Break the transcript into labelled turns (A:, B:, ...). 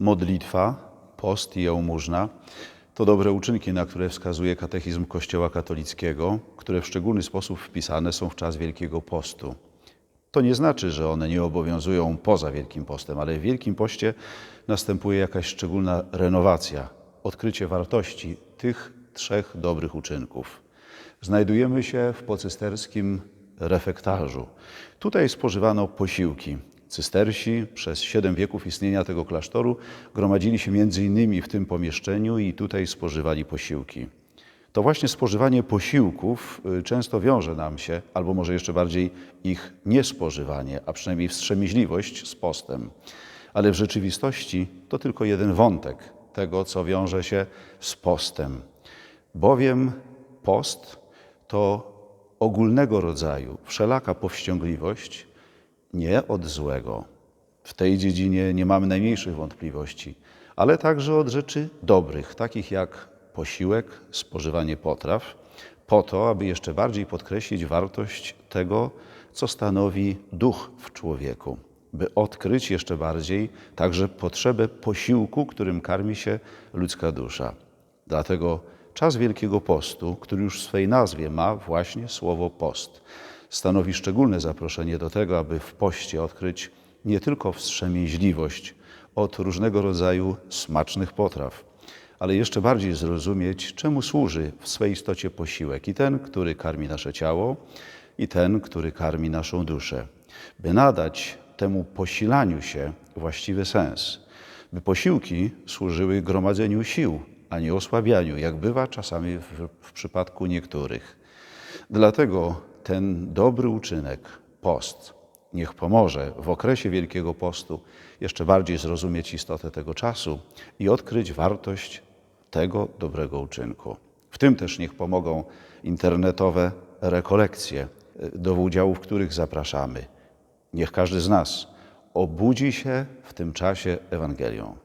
A: modlitwa, post i jałmużna to dobre uczynki, na które wskazuje katechizm Kościoła katolickiego, które w szczególny sposób wpisane są w czas Wielkiego Postu. To nie znaczy, że one nie obowiązują poza Wielkim Postem, ale w Wielkim Poście następuje jakaś szczególna renowacja, odkrycie wartości tych trzech dobrych uczynków. Znajdujemy się w pocysterskim refektarzu. Tutaj spożywano posiłki. Cystersi przez siedem wieków istnienia tego klasztoru gromadzili się między innymi w tym pomieszczeniu i tutaj spożywali posiłki. To właśnie spożywanie posiłków y, często wiąże nam się, albo może jeszcze bardziej ich niespożywanie, a przynajmniej wstrzemięźliwość z postem. Ale w rzeczywistości to tylko jeden wątek tego, co wiąże się z postem. Bowiem post to ogólnego rodzaju, wszelaka powściągliwość, nie od złego. W tej dziedzinie nie mamy najmniejszych wątpliwości, ale także od rzeczy dobrych, takich jak posiłek, spożywanie potraw, po to, aby jeszcze bardziej podkreślić wartość tego, co stanowi duch w człowieku, by odkryć jeszcze bardziej także potrzebę posiłku, którym karmi się ludzka dusza. Dlatego czas Wielkiego Postu, który już w swej nazwie ma właśnie słowo post, stanowi szczególne zaproszenie do tego, aby w poście odkryć nie tylko wstrzemięźliwość od różnego rodzaju smacznych potraw, ale jeszcze bardziej zrozumieć, czemu służy w swej istocie posiłek i ten, który karmi nasze ciało, i ten, który karmi naszą duszę, by nadać temu posilaniu się właściwy sens, by posiłki służyły gromadzeniu sił, a nie osłabianiu, jak bywa czasami w, w przypadku niektórych. Dlatego ten dobry uczynek, post, niech pomoże w okresie Wielkiego Postu jeszcze bardziej zrozumieć istotę tego czasu i odkryć wartość tego dobrego uczynku. W tym też niech pomogą internetowe rekolekcje, do udziału w których zapraszamy. Niech każdy z nas obudzi się w tym czasie Ewangelią.